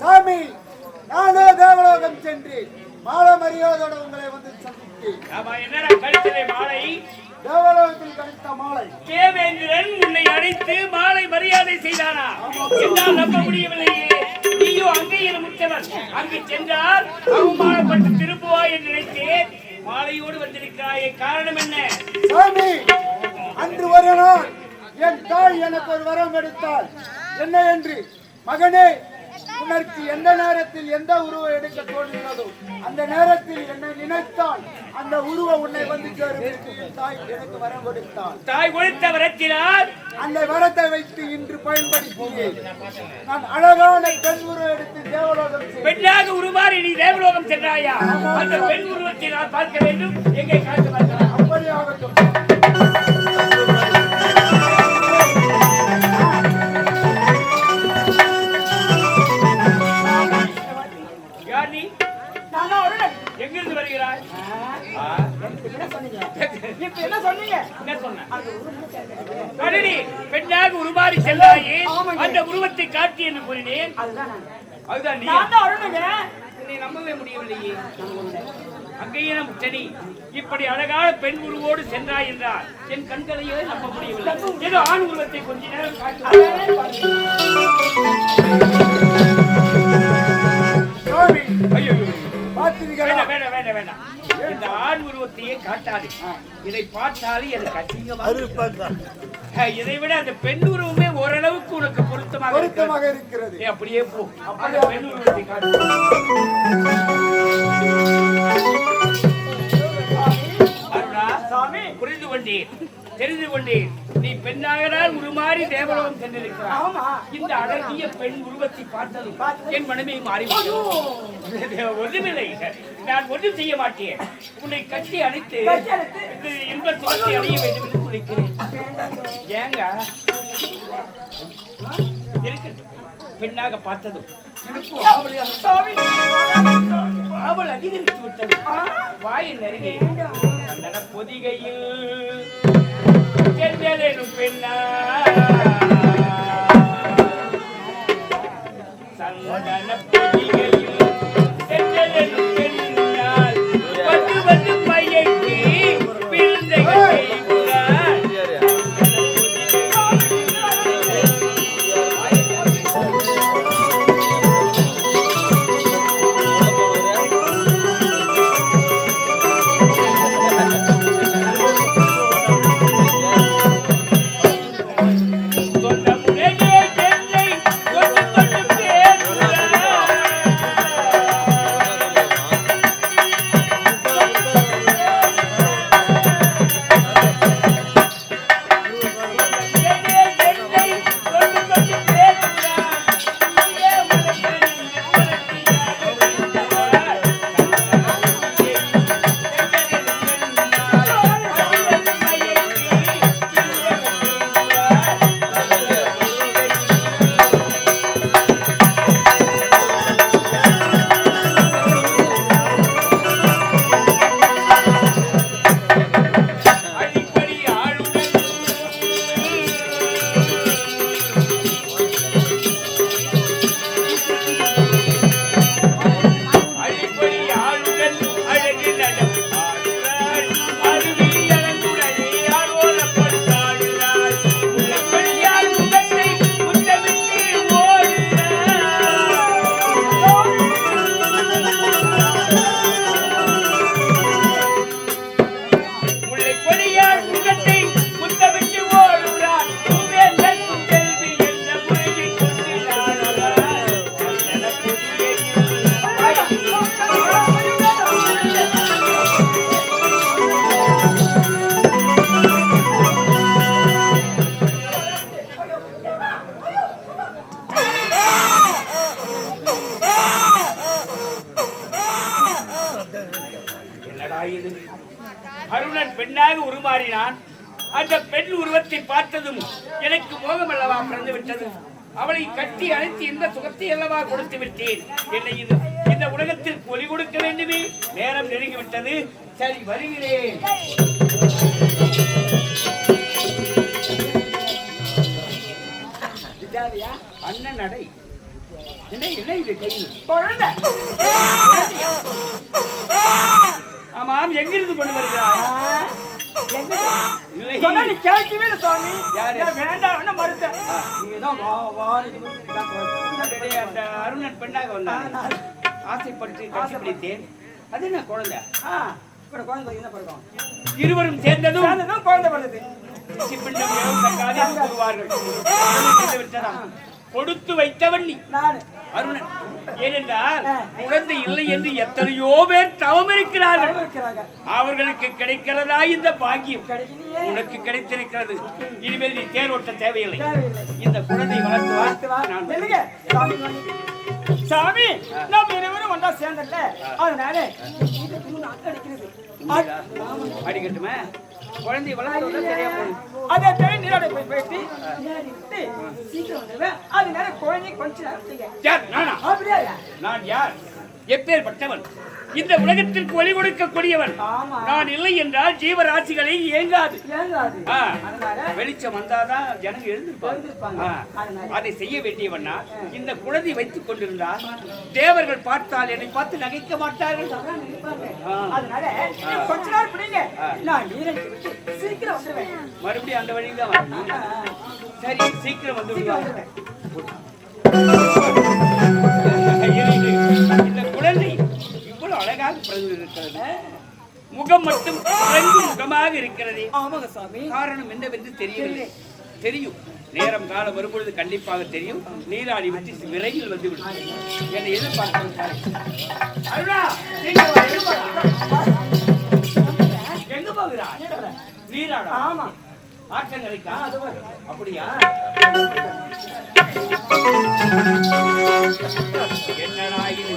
சாமி நானே தேவலோகம் சென்று மாலை மரியாதையோட உங்களை வந்து சந்தித்தேன். மாலை? தேவலோகத்தில் கிடைத்த மாலை. தேவேந்திரன் உன்னை அழைத்து மாலை மரியாதை செய்தானா? என்னால் நம்ப முடியவில்லையே. நீயோ அங்கே இரு முத்தவர் அங்கு சென்றால் அவமானப்பட்டு திருப்புவாய் என்று நினைத்தேன். மாலையோடு வந்திருக்கிறாயே காரணம் என்ன? சாமி அன்று ஒரு என் தாய் எனக்கு ஒரு வரம் எடுத்தாள். என்ன என்று? மகனே உனக்கு எந்த நேரத்தில் எந்த உருவம் எடுக்க தோன்றுகிறதோ அந்த நேரத்தில் என்னை நினைத்தால் அந்த உருவம் உன்னை வந்து சேரும் தாய் எனக்கு வரம் கொடுத்தாள். தாய் கொடுத்த வரத்தினால் அந்த வரத்தை வைத்து இன்று பயன்படுத்தினேன். நான் அழகான பெண் உருவம் எடுத்து தேவலோகம். பெண்ணாக உருமாறி நீ தேவலோகம் சென்றாயா? அந்த பெண் உருவத்தை நான் பார்க்க வேண்டும். எங்கே காட்டு எங்கிருந்து வருகிறாய்? என்ன சொன்னீங்க? என்ன பெண்ணாக உருமாறி சென்றாயே ஆமாங்க. அந்த உருவத்தை காட்டி என்று கூறினேன். அதுதான் நீ. என்னை நம்பவே முடியவில்லையே. அங்கேயே நம் செடி இப்படி அழகான பெண் உருவோடு சென்றாய் என்றார் என் கண்களையே நம்ப முடியவில்லை. ஏதோ ஆண் உருவத்தை கொஞ்ச நேரம் காட்டு ஐயோ வேண்டாம் வேண்டாம் வேண்டாம் வேண்டாம் இந்த ஆண் உருவத்தையே காட்டாது. இதை பார்த்தாலே எனக்கு இதை விட அந்த பெண் உருவமே ஓரளவுக்கு உனக்கு பொருத்தமாக இருக்கிறது. பொருத்தமாக இருக்கிறது. அப்படியே போ. அந்த பெண் உருவத்தை காட்டு. புரிந்து கொண்டேன் தெரிந்து கொண்டேன் நீ பெண்ணாகனால் உருமாறி தேவலோகம் சென்றிருக்கிறாய். ஆமா. இந்த அழகிய பெண் உருவத்தை பார்த்ததும் என் மனமே மாறிவிட்டது ஒன்றுமில்லை நான் ஒன்றும் செய்ய மாட்டேன். உன்னை கட்டி? இந்த இன்ப சுகத்தை அடைய வேண்டும் என்று நினைக்கிறேன். ஏங்க? இருக்கட்டும். பெண்ணாக பார்த்ததும். அவள் அதிகரித்து விட்டது. அருகே. சந்தன பொதிகையில் చెందలేను పెన్నా. సంగన என்னடா இது? அருணன் பெண்ணாக உருமாறினான். அந்த பெண் உருவத்தை பார்த்ததும் எனக்கு மோகம் அல்லவா பிறந்து விட்டது. அவளை கட்டி அழைத்து இந்த சுகத்தை அல்லவா கொடுத்து விட்டேன். என்னை இது இந்த உலகத்தில் ஒலி கொடுக்க வேண்டுமே? நேரம் நெருங்கி விட்டது சரி வருகிறேன். அண்ணன் நடை. என்ன என்ன இது கையில் குழந்தை. ஆமாம் எங்கிருந்து கொண்டு நீ கேட்கவே இல்லை சுவாமி. வேண்டாம் மறுத்தேன் நீ தான் வா வா அந்த அருணன் பெண்ணாக வந்தான் ஆசைப்பட்டு கட்டி பிடித்தேன் அது என்ன குழந்தை? குழந்தை என்ன பண்ணுறோம் இருவரும் சேர்ந்ததும் குழந்தை விட்டதாம். கொடுத்து வைத்தவன் நீ. நான். அருணன். ஏனென்றால் குழந்தை இல்லை என்று எத்தனையோ பேர் தவம் இருக்கிறார்கள் அவர்களுக்கு கிடைக்கிறதா இந்த பாக்கியம்? உனக்கு கிடைத்திருக்கிறது. இனிமேல் நீ தேர் ஓட்ட தேவையில்லை. இந்த குழந்தை வளர்த்து வா. பார்த்து வா. நான் நில்லுங்க. சாமி நம்ம இருவரும் ஒன்றா சேர்ந்தல அதனால அடிக்கட்டுமே. குழந்தை வளர்த்து சரியா போகுது. அதே நீரோட போய் விட்டு சீக்கிரம் வந்துடுவேன். அதனால குழந்தை கொஞ்ச நேரம் செய்ய. யார்? நானா? அப்படியா? நான் யார்? எப்பேற்பட்டவன். இந்த உலகத்திற்கு ஒளி கொடுக்கக்கூடியவன். நான் இல்லை என்றால் ஜீவராசிகளை இயங்காது ஏங்காது. ஆ. அதனால வெளிச்சம் வந்தாதான் ஜனங்க எழுந்திருப்பாங்க. அதை செய்ய வேண்டியவனா இந்த குழந்தை வைத்துக் கொண்டிருந்தால் தேவர்கள் பார்த்தால் என்னை பார்த்து நகைக்க மாட்டார்கள். மறுபடியும் அந்த வழியில் தான் வரணும். சரி சீக்கிரம் வந்து விடுவாங்க அழகாக பிறந்திருக்கிறது முகம் மட்டும் முகமாக இருக்கிறது. ஆமாங்க சாமி. காரணம் என்னவென்று தெரியவில்லை. தெரியும். நேரம் காலம் வரும்பொழுது கண்டிப்பாக தெரியும். நீராடி விட்டு விரைவில் வந்து விடும் என்னை வா. எங்க போகிறா? நீராடா? ஆமா. ஆற்றங்கரைக்கா? அப்படியா? என்னடா இது?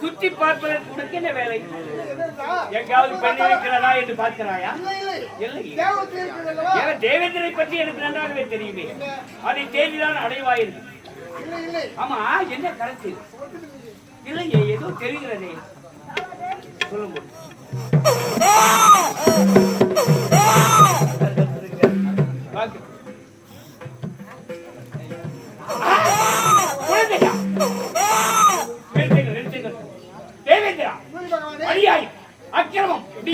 சுற்றி பார்ப்பதற்கு உனக்கு என்ன வேலை? எங்காவது பெண் இருக்கிறதா என்று பார்க்கிறாயா? இல்லை. தேவேந்திரை பற்றி எனக்கு நன்றாகவே தெரியுமே. அதை தேடிதான் அடைவாயிருக்கு ஆமா என்ன கருத்து? இல்லையே ஏதோ தெரிகிறதே. சொல்லுங்க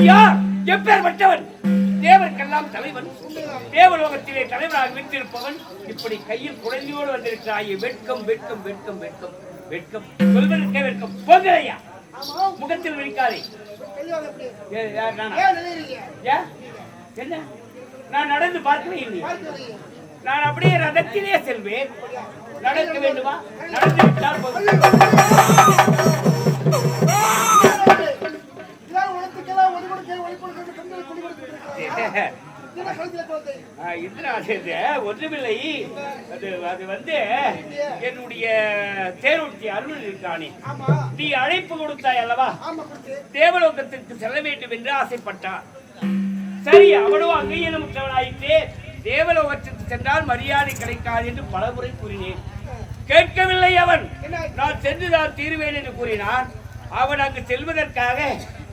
ஐயா யார் எப்பேற்பட்டவன் தேவருக்கெல்லாம் தலைவன். தேவலோகத்திலே தலைவராக விட்டிருப்பவன் இப்படி கையில் குழந்தையோடு வந்திருக்கிறாய். வெட்கம் வெட்கம் வெட்கம் வெட்கம் வெட்கம். சொல்வதற்கே வெட்கம். போகிறையா முகத்தில் வெடிக்காதே என்ன? நான் நடந்து பார்க்கவே இல்லையா. நான் அப்படியே ரதத்திலே செல்வேன். நடக்க வேண்டுமா? நடந்து விட்டால் போதும். இந்திரா, அது ஒன்றுமில்லை. அது அது வந்து என்னுடைய தேர்வுத்தி அருள் இருக்கானே. நீ அழைப்பு கொடுத்தாய் அல்லவா? தேவலோகத்திற்கு செல்ல வேண்டும் என்று ஆசைப்பட்டான். சரி அவனும் அங்கீகாரமுற்றவனாயிற்றே தேவலோகத்திற்கு சென்றால் மரியாதை கிடைக்காது என்று பலமுறை கூறினேன். கேட்கவில்லை அவன். நான் சென்றுதான் தீருவேன் என்று கூறினான். அவன் அங்கு செல்வதற்காக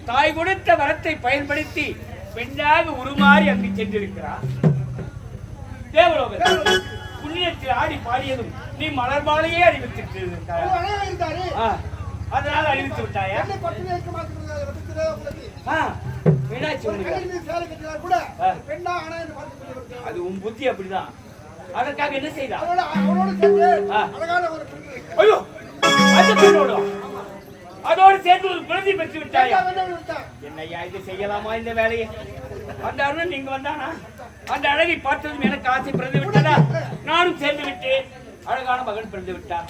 தாய் கொடுத்த வரத்தை பயன்படுத்தி பெண்ணாக உருமாறி அங்கு சென்றிருக்கிறான் தேவலோகத்தில் புண்ணியத்தில் ஆடி பாடியதும் நீ மலர் மாலையே அறிவித்து அதனால அறிவித்து விட்டாயா. அது உன் புத்தி அப்படிதான். அதற்காக என்ன செய்தா ஐயோ அந்த பெண்ணோடு? அதோடு சேர்ந்து ஒரு குழந்தை பெற்று விட்டாயா? என்னய்யா இது செய்யலாமா இந்த வேலையை? அந்த அருணன் இங்க வந்தானா? அந்த அழகை பார்த்ததும் எனக்கு ஆசை பிறந்து விட்டதா? நானும் சேர்ந்து விட்டேன். அழகான மகன் பிறந்து விட்டார்.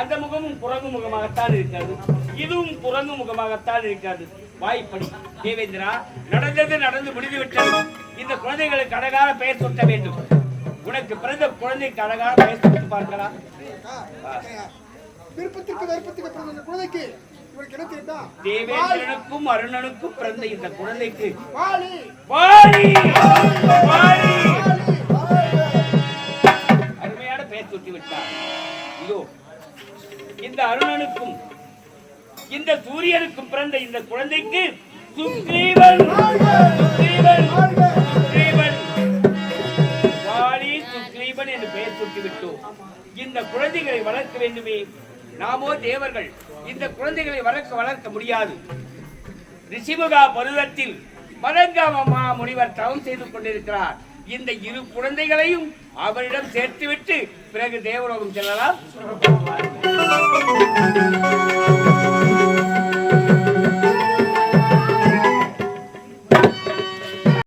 அந்த முகமும் குரங்கு முகமாகத்தான் இருக்கிறது. இதுவும் குரங்கு முகமாகத்தான் இருக்கிறது. வாய்ப்படி. தேவேந்திரா நடந்தது நடந்து முடிந்து விட்டது. இந்த குழந்தைகளுக்கு அழகான பெயர் சூட்ட வேண்டும். உனக்கு பிறந்த குழந்தைக்கு அழகான பெயர் சூட்டு பார்க்கலாம். விருப்பத்துக்கு விருப்பத்துக்கு பிறந்த இந்த குழந்தைக்கு இவருக்கு என்ன தெரியுதா தேவேந்திரனுக்கும் அருணனுக்கும் பிறந்த இந்த குழந்தைக்கு வாலி. வாரி வாரி அருமையான பெயர் சுட்டி விட்டார் இதோ இந்த அருணனுக்கும் இந்த சூரியனுக்கும் பிறந்த இந்த குழந்தைக்கு சுக்ரீவன். சுக்ரீவன். சுக்ரீவன். வாலி சுக்ரீவன் என்று பெயர் சுட்டிவிட்டோம் இந்த குழந்தைகளை வளர்க்க வேண்டுமே. நாமோ தேவர்கள் இந்த குழந்தைகளை வளர்க்க வளர்க்க முடியாது. ரிஷிமுகா பருவத்தில் மதங்கமா முனிவர் தவம் செய்து கொண்டிருக்கிறார். இந்த இரு குழந்தைகளையும் அவரிடம் சேர்த்துவிட்டு பிறகு தேவலோகம் செல்லலாம்.